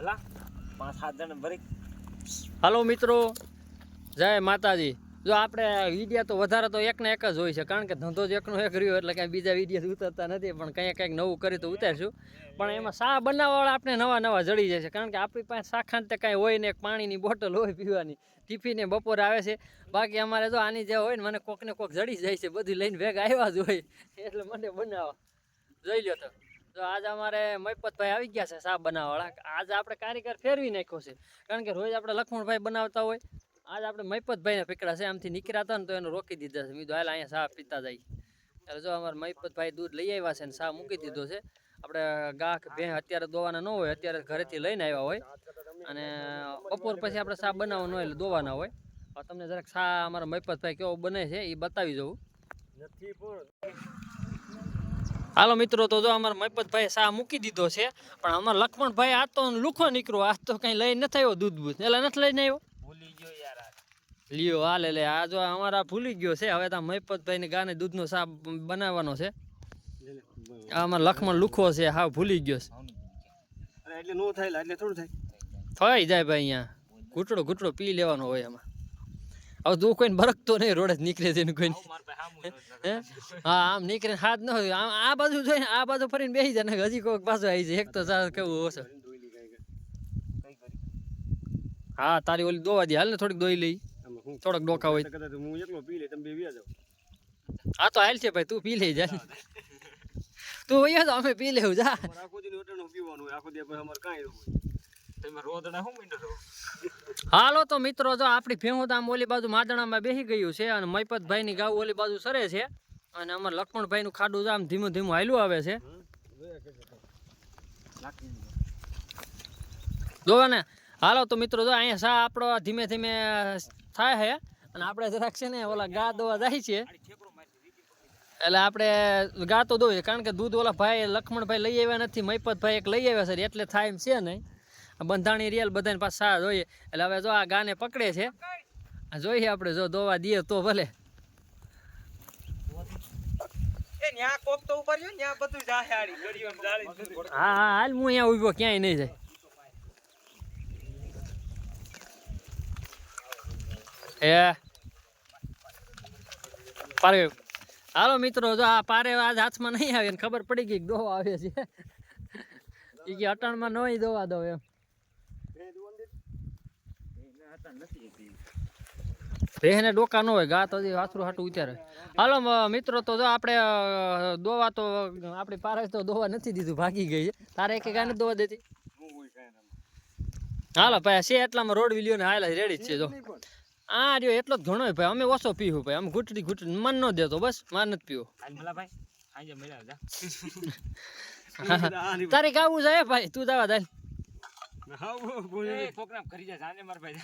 પાંચ સાત હાલો મિત્રો, જય માતાજી. જો આપણે વિડીયા તો વધારે તો એકને એક જ હોય છે, કારણ કે ધંધો જ એકનો એક રહ્યો, એટલે કાંઈ બીજા વિડીયા ઉતરતા નથી, પણ કંઈક કંઈક નવું કરી તો ઉતારશું. પણ એમાં શા બનાવવાવાળા આપણે નવા નવા જડી જાય છે, કારણ કે આપણી પાસે શાખાને તે કાંઈ હોય ને પાણીની બોટલ હોય પીવાની. ટિફિને બપોરે આવે છે. બાકી અમારે જો આની જે હોય ને, મને કોકને કોક જડી જાય છે, બધું લઈને ભેગા આવ્યા જ હોય, એટલે મને બનાવવા જોઈ લ્યો તો. તો આજ અમારે મયપતભાઈ આવી ગયા છે શા બનાવવાળા. આજ આપણે કારીગર ફેરવી નાખ્યો છે. કારણ કે રોજ આપણે લખમણભાઈ બનાવતા હોય. આજ આપણે મયપતભાઈને પકડા છે. આમથી નીકળ્યા હતા ને તો એને રોકી દીધા છે. મીધું હાલ અહીંયા શા પીતા જાય. એટલે જો અમારે મયપતભાઈ દૂધ લઈ આવ્યા છે ને શા મૂકી દીધો છે. આપણે ગાખ ભેં અત્યારે દોવાના ન હોય, અત્યારે ઘરેથી લઈને આવ્યા હોય. અને બપોર પછી આપણે શા બનાવવાનો હોય એટલે દોવાના હોય. તમને જરાક શા અમારા મયપતભાઈ કેવો બને છે એ બતાવી જવું નથી પણ હાલો મિત્રો તો જો અમારા મૈપતભાઈ શા મૂકી દીધો છે પણ અમારા લક્ષ્મણભાઈ આ તો લુખો નીકળ્યો આ તો કઈ લઈ નથી આવ્યો દૂધ બૂધ. એટલે નથી લઈને આવ્યો? ભૂલી ગયો યાર આ. લ્યો હાલે લે આ જો અમારા ભૂલી ગયો છે હવે તો મયપતભાઈ ને ગાને દૂધનો સા બનાવવાનો છે. આ લખમણ લુખો છે હા ભૂલી ગયો છે. એટલે નો થાય એટલે થોડું થાય. થઈ જાય ભાઈ અહીંયા. ઘૂંટડો ઘૂંટડો પી લેવાનો હોય એમાં હવે તું કોઈને બરકતો નહીં રોડે જ નીકળે છે કોઈ હે? આમ નીકળે હાથ ન હોય આમ આ બાજુ જોઈને આ બાજુ ફરીને બેસી જાય હજી કોઈક પાછું આવી જાય. એક તો કેવું હશે હા તારી ઓલી દોવા દે હાલ ને થોડીક દોઈ લઈ. થોડોક ડોકા હોય. હું એકલો પી લે તમે બે વ્યા જાવ હા તો હાલ છે ભાઈ તું પી લઈ જા. તું હોય તો અમે પી લેવું જા. આખો દિન પીવાનું આખો દી પછી અમારે કાંઈ હાલો તો મિત્રો, જો આપણી ભેહુદામ ઓલી બાજુ માદણામાં બેસી ગયું છે અને મયપતભાઈની ગાવ ઓલી બાજુ સરે છે અને અમારે લક્ષ્મણભાઈનું ખાડું આમ ધીમું ધીમું હાલ્યું આવે છે. જોવા ને હાલો તો મિત્રો, જો અહીંયા સા આપણો ધીમે ધીમે થાય છે અને આપણે જરાક છે ને ઓલા ગા દોવા જાય છે. એટલે આપણે ગા તો દોઈએ કારણ કે દૂધ ઓલા ભાઈ લક્ષ્મણભાઈ લઈ આવ્યા નથી, મયપતભાઈ એક લઈ આવ્યા છે, એટલે થાય એમ છે નહીં. બંધાણી રિયલ બધાને પાસે સા જોઈએ. એટલે હવે જો આ ગાને પકડે છે. જોઈએ આપણે જો દોવા દઈએ તો ભલે. હા હા હાલ હું અહીંયા ઊભો ક્યાંય નહીં જાય. એ. પારે હાલો મિત્રો જો આ પારે આજ હાથમાં નહીં આવે ને ખબર પડી ગઈ કે દોવા આવે છે. એ કે અટાણમાં નહીં દોવા દો એમ. રેહને ડોકા ન હોય ગા તો વાસરું હાટું ઉતારે. હાલો મિત્રો તો જો આપણે દોવા તો આપણી પારે તો દોવા નથી દીધું ભાગી ગઈ છે. તારે એક ગાને દોવા દેતી? હાલો ભાઈ છે એટલામાં રોડ વિલિયો ને હાલ રેડી જ છે જો. આ રહ્યો એટલો જ ઘણો ભાઈ અમે ઓછો પીવું ભાઈ અમે ઘૂંટડી ઘૂંટડી મન ન દેતો બસ માર નથી પીવો. તારે ગાવું જાય ભાઈ તું જવા દે. હા પ્રોગ્રામ કરી જા જાને માર ભાઈ.